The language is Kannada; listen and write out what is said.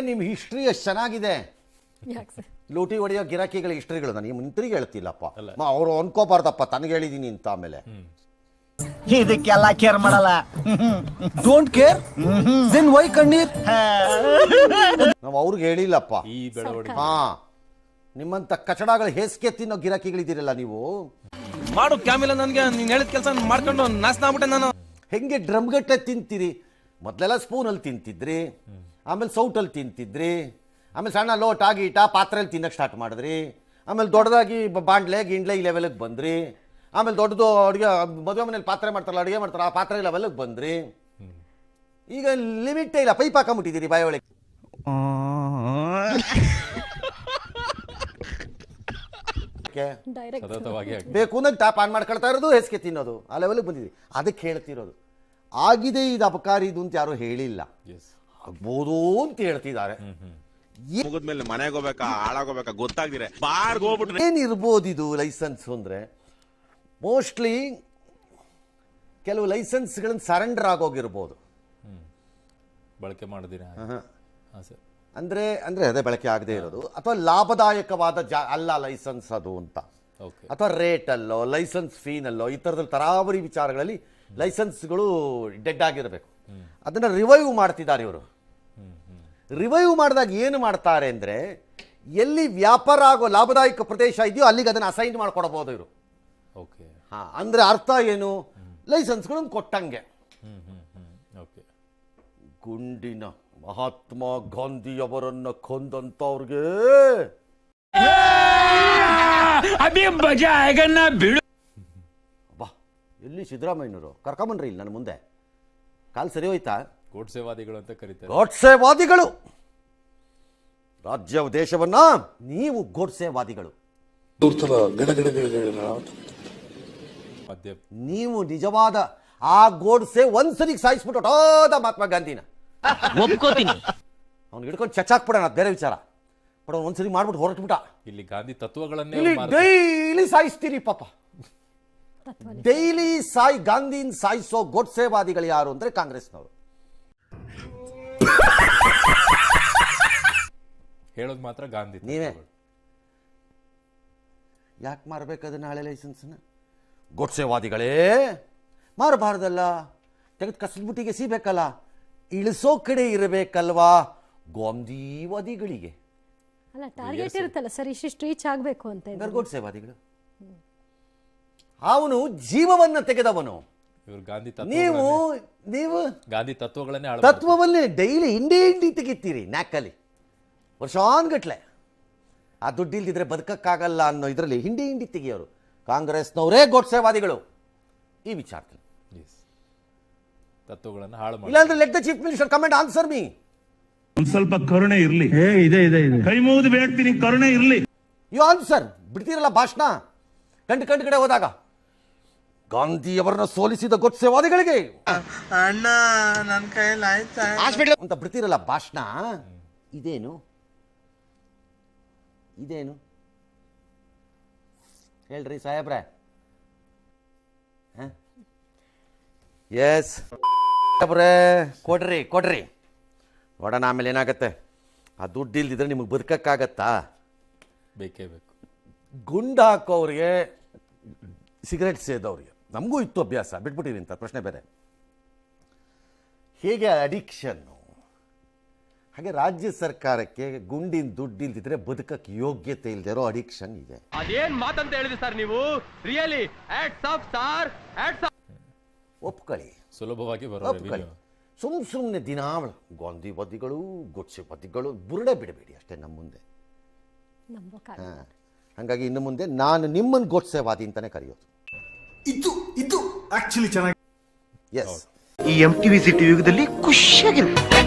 ನಿಮ್ಮ ಹಿಸ್ಟ್ರಿ ಎಷ್ಟು ಚೆನ್ನಾಗಿದೆ. ಯಾಕೆ ಸರ್? ಲೂಟಿ ಹೊಡೆಯೋ ಗಿರಾಕಿಗಳ ಹಿಸ್ಟ್ರಿಗಳು ನನಗೆ ಮಂತ್ರಿಗೆ ಹೇಳ್ತಿಲ್ಲಪ್ಪ. ಅವರು ಅನ್ಕೋಬಾರ್ದಪ್ಪ ತನಗೆ ಹೇಳಿದೀನಿ ಅಂತ ಆಮೇಲೆ. ಇದಕ್ಕೆಲ್ಲ ಕೇರ್ ಮಾಡಲ್ಲ. ಡೋಂಟ್ ಕೇರ್ ದೆನ್ ವೈ ಕಣ್ಣೀರ್? ನಾವು ಅವ್ರಿಗೆ ಹೇಳಿಲ್ಲಪ್ಪ. ಈ ಬೆಳವಣಿಗೆ. ಹಾ. ನಿಮ್ಮಂತ ಕಚಡಗಳು ಹೇಸಿಗೆ ತಿನ್ನೋ ಗಿರಾಕಿಗಳಿದ್ದೀರಲ್ಲ ನೀವು. ಮಾಡು ಕ್ಯಾಮಿಲ್ಲ ನನಗೆ ನೀನು ಹೇಳಿದ ಕೆಲಸ ಮಾಡ್ಕೊಂಡು ನಾಶನ ಆಗ್ಬಿಟ್ಟೆ ನಾನು. ಹೆಂಗೆ ಡ್ರಮ್ಗಟ್ಟೆ ತಿಂತೀರಿ? ಮೊದಲೆಲ್ಲ ಸ್ಪೂನಲ್ಲಿ ತಿಂತಿದ್ರಿ. ಆಮೇಲೆ ಸೌಟಲ್ಲಿ ತಿಂತಿದ್ರಿ ಆಮೇಲೆ ಸಣ್ಣ ಲೋಟ ಗೀಟ ಪಾತ್ರೆಯಲ್ಲಿ ತಿನ್ನಕ್ಕೆ ಸ್ಟಾರ್ಟ್ ಮಾಡಿದ್ರಿ ಆಮೇಲೆ ದೊಡ್ಡದಾಗಿ ಬಾಂಡ್ಲೆ ಗಿಂಡ್ಲೆ ಈ ಲೆವೆಲಿಗೆ ಬಂದ್ರಿ ಆಮೇಲೆ ದೊಡ್ಡದು ಅಡುಗೆ ಮದುವೆ ಮನೇಲಿ ಪಾತ್ರೆ ಮಾಡ್ತಾರಲ್ಲ ಅಡುಗೆ ಮಾಡ್ತಾರೆ ಆ ಪಾತ್ರೆ ಲೆವೆಲಿಗೆ ಬಂದ್ರಿ. ಈಗ ಲಿಮಿಟೇ ಇಲ್ಲ ಪೈಪ್ ಹಾಕೊಂಬಿಟ್ಟಿದ್ದೀರಿ ಬಾಯಿ ಒಳಗೆ. ಆಗಿ ಬೇಕು ಅಂದಾಗ ಟ್ಯಾಪ್ ಆನ್ ಮಾಡ್ಕೊಳ್ತಾ ಇರೋದು ಹೆಸ್ಗೆ ತಿನ್ನೋದು ಆ ಲೆವೆಲ್ಗೆ ಬಂದಿದೆ ಅದಕ್ಕೆ ಹೇಳ್ತಿರೋದು. ಆಗಿದೆ ಇದು ಅಪಕಾರಿ ಇದು ಅಂತ ಯಾರು ಹೇಳಿಲ್ಲ. ಎಸ್ ಆಗ್ಬೋದು ಅಂತ ಹೇಳ್ತಿದ್ದಾರೆ. ಮುಗಿದ್ಮೇಲೆ ಮನೆಗೆ ಹೋಗ್ಬೇಕಾ ಹಾಳಾಗೋಬೇಕಾ ಗೊತ್ತಾಗ್ದಿರೆ ಬಾರ್ಗೋಗ್ಬಿಟ್ರೆ ಏನಿರ್ಬೋದು ಇದು ಲೈಸೆನ್ಸ್ ಅಂದರೆ? ಮೋಸ್ಟ್ಲಿ ಕೆಲವು ಲೈಸೆನ್ಸ್ಗಳನ್ನು ಸರೆಂಡರ್ ಆಗೋಗಿರ್ಬೋದು. ಬಳಕೆ ಮಾಡಿದಿರ ಅಂದ್ರೆ ಅಂದ್ರೆ ಅಂದರೆ ಅಂದರೆ ಅದೇ ಬಳಕೆ ಆಗದೆ ಇರೋದು. ಅಥವಾ ಲಾಭದಾಯಕವಾದ ಜಾ ಅಲ್ಲ ಲೈಸೆನ್ಸ್ ಅದು ಅಂತ. ಓಕೆ ಅಥವಾ ರೇಟಲ್ಲೋ ಲೈಸೆನ್ಸ್ ಫೀನಲ್ಲೋ ಈ ಥರದ ತರಾವರಿ ವಿಚಾರಗಳಲ್ಲಿ ಲೈಸೆನ್ಸ್ಗಳು ಡೆಡ್ ಆಗಿರಬೇಕು. ಅದನ್ನು ರಿವೈವ್ ಮಾಡ್ತಿದ್ದಾರೆ ಇವರು. ರಿವೈವ್ ಮಾಡಿದಾಗ ಏನು ಮಾಡ್ತಾರೆ ಅಂದರೆ ಎಲ್ಲಿ ವ್ಯಾಪಾರ ಆಗೋ ಲಾಭದಾಯಕ ಪ್ರದೇಶ ಇದೆಯೋ ಅಲ್ಲಿಗೆ ಅದನ್ನು ಅಸೈನ್ ಮಾಡಿಕೊಡ್ಬೋದು ಇವರು. ಓಕೆ ಹಾಂ ಅಂದರೆ ಅರ್ಥ ಏನು? ಲೈಸೆನ್ಸ್ಗಳು ಕೊಟ್ಟಂಗೆ. ಓಕೆ ಗುಂಡಿನ ಮಹಾತ್ಮ ಗಾಂಧಿಯವರನ್ನು ಕೊಂದಂಥವ್ರಿಗೆ ಬಾ ಎಲ್ಲಿ ಸಿದ್ದರಾಮಯ್ಯನವರು? ಕರ್ಕೊಂಬನ್ರಿ ಇಲ್ಲಿ ನನ್ನ ಮುಂದೆ. ಕಾಲು ಸರಿ ಹೋಯ್ತಾ? ಗೋಡ್ಸೆವಾದಿಗಳು ಅಂತ ಕರೀತಾರೆ. ಗೋಡ್ಸೆವಾದಿಗಳು. ರಾಜ್ಯ ದೇಶವನ್ನ ನೀವು ಗೋಡ್ಸೆವಾದಿಗಳು. ನೀವು ನಿಜವಾದ ಆ ಗೋಡ್ಸೆ ಒಂದ್ಸರಿಗೆ ಸಾಯಿಸ್ಬಿಟ್ಟು ಹೊಟ್ಟೋದ ಮಹಾತ್ಮ ಗಾಂಧಿನ. ಒಪ್ಕೋತೀನಿ. ಅವ್ನು ಹಿಡ್ಕೊಂಡು ಚಚ್ಚಾಕ್ಬಿಡೋಣ ಅದು ಬೇರೆ ವಿಚಾರ. ಬಟ್ ಅವ್ನು ಒಂದ್ಸರಿ ಮಾಡ್ಬಿಟ್ಟು ಹೊರಟ್ಬಿಟ್ಟ. ಇಲ್ಲಿ ಗಾಂಧಿ ತತ್ವಗಳನ್ನೇ ಇಲ್ಲಿ. ಡೈಲಿ ಸಾಯಿಸ್ತೀರಿ ಪಾಪ. ಡೈಲಿ ಸಾಯಿ ಗಾಂಧಿನ ಸಾಯಿಸೋ ಗೋಡ್ಸೆವಾದಿಗಳು ಯಾರು ಅಂದ್ರೆ ಕಾಂಗ್ರೆಸ್ನವರು. ಹೇಳೋದು ಮಾತ್ರ ಗಾಂಧಿ ನೀವೇ. ತತ್ವಗಳು. ಯಾಕೆ ಮಾರಬೇಕದು ನಾಳೆ ಲೈಸೆನ್ಸ್ನ ಗೋಡ್ಸೆವಾದಿಗಳೇ! ಮಾರಬಾರ್ದಲ್ಲ. ತೆಗೆದು ಕಸದ್ಬುಟ್ಟಿಗೆ ಸಿಬೇಕಲ್ಲ. ಇಳಿಸೋ ಕಡೆ ಇರಬೇಕಲ್ವಾ? ಗೋಂದೀವಾದಿಗಳಿಗೆ. ಅಲ್ಲ ಟಾರ್ಗೆಟ್ ಇರುತ್ತಲ್ಲ ಸರ್ ಇಷ್ಟಿಷ್ಟು ರೀಚ್ ಆಗಬೇಕು ಅಂತ ಇದೆ. ಹಂಗಾರೆ ಗೋಡ್ಸೆವಾದಿಗಳು. ಅವನು ಜೀವವನ್ನ ತೆಗೆದವನು. ಇವ್ರು ಗಾಂಧಿ ನೀವು ನೀವು ಗಾಂಧಿ ತತ್ವಗಳನ್ನೇ ಹಾಳು ತತ್ವವನ್ನೇ ಡೈಲಿ ಹಿಂಡಿ ಹಿಂಡಿ ತೆಗಿತೀರಿ ನ್ಯಾಕಲ್ಲಿ. ವರ್ಷಾನ್ಗಟ್ಲೆ ಆ ದುಡ್ಡು ಇಲ್ದಿದ್ರೆ ಬದುಕಕ್ಕಾಗಲ್ಲ ಅನ್ನೋ ಇದರಲ್ಲಿ ಹಿಂಡಿ ಹಿಂಡಿ ತೆಗಿಯೋರು. ಕಾಂಗ್ರೆಸ್ನವರೇ ಗೋಡ್ಸೆವಾದಿಗಳು ಈ ವಿಚಾರದಲ್ಲಿ. ತತ್ವಗಳನ್ನು ತತ್ವಗಳನ್ನ ಹಾಳು ಮಾಡಿ ಇಲ್ಲಾಂದ್ರೆ let the chief minister comment answer me ಒಂದ್ ಸ್ವಲ್ಪ ಕರುಣೆ ಇರಲಿ. ಇದೆ ಇದೆ ಇದೆ. ಕೈ ಮುಗಿದು ಬೇಡ್ತೀನಿ ಕರುಣೆ ಇರಲಿ. ಯು ಆನ್ಸರ್ ಬಿಡ್ತೀರಲ್ಲ ಭಾಷಣ? ಕಂಡು ಕಂಡು ಕಡೆ ಹೋದಾಗ ಗಾಂಧಿಯವರನ್ನ ಸೋಲಿಸಿದ ಗೋಡ್ಸೆವಾದಿಗಳಿಗೆ ಅಣ್ಣ ನನ್ನ ಕೈಯಲ್ಲಿ ಆಯ್ತಾ? ಅಂತ ಬಿಡ್ತೀರಲ್ಲ ಭಾಷಣ? ಇದೇನು? ಇದೇನು? ಹೇಳ್ರಿ ಸಾಹೇಬ್ರೆ. ಎಸ್ ಸಾಹೇಬ್ರೆ ಕೊಡ್ರಿ ಕೊಡ್ರಿ. ನೋಡೋಣ ಆಮೇಲೆ ಏನಾಗತ್ತೆ? ಆ ದುಡ್ಡು ಇಲ್ದಿದ್ರೆ ನಿಮಗೆ ಬದುಕಕ್ಕಾಗತ್ತಾ? ಬೇಕೇ ಬೇಕು. ಗುಂಡು ಹಾಕೋರಿಗೆ ಸಿಗರೆಟ್ ಸೇದವ್ರಿಗೆ ನಮಗೂ ಇತ್ತು ಅಭ್ಯಾಸ ಬಿಟ್ಬಿಟ್ಟಿರಿ ಅಂತ ಪ್ರಶ್ನೆ ಬೇರೆ. ಹೇಗೆ ಅಡಿಕ್ಷನ್ನು ಹಾಗೆ ರಾಜ್ಯ ಸರ್ಕಾರಕ್ಕೆ ಗುಂಡಿನ ದುಡ್ಡು ಇಲ್ದಿದ್ರೆ ಬದುಕಕ್ಕೆ ಯೋಗ್ಯತೆ ಇಲ್ಲದೆ ಇರೋ ಅಡಿಕ್ಷನ್ ಇದೆ. ಅದೇನ್ ಮಾತಂತ ಹೇಳಿದ್ರಿ ಸರ್ ನೀವು? ರಿಯಲಿ ಒಪ್ಕೊಳ್ಳಿ. ಸುಲಭವಾಗಿ ಒಪ್ಕೊಳ್ಳಿ. ಸುಮ್ ಸುಮ್ಮನೆ ದಿನಾವಳ ಗುಡ್ಸೆ ಗೊಡ್ಸೆವಾದಿಗಳು ಬುರುಡೆ ಬಿಡಬೇಡಿ ಅಷ್ಟೇ ನಮ್ಮ ಮುಂದೆ. ಹಂಗಾಗಿ ಹಾಂ. ಹಾಗಾಗಿ ಇನ್ನು ಮುಂದೆ ನಾನು ನಿಮ್ಮನ್ನು ಗೊಡ್ಸೆವಾದಿ ಅಂತಾನೆ ಕರೆಯೋದು. ಇದು ಇದು ಆಕ್ಚುಲಿ ಚೆನ್ನಾಗಿ ಎಸ್ ಈ ಎಂ ಟಿವಿ ಸಿಟಿ ಯುಗದಲ್ಲಿ ಖುಷಿಯಾಗಿರುತ್ತೆ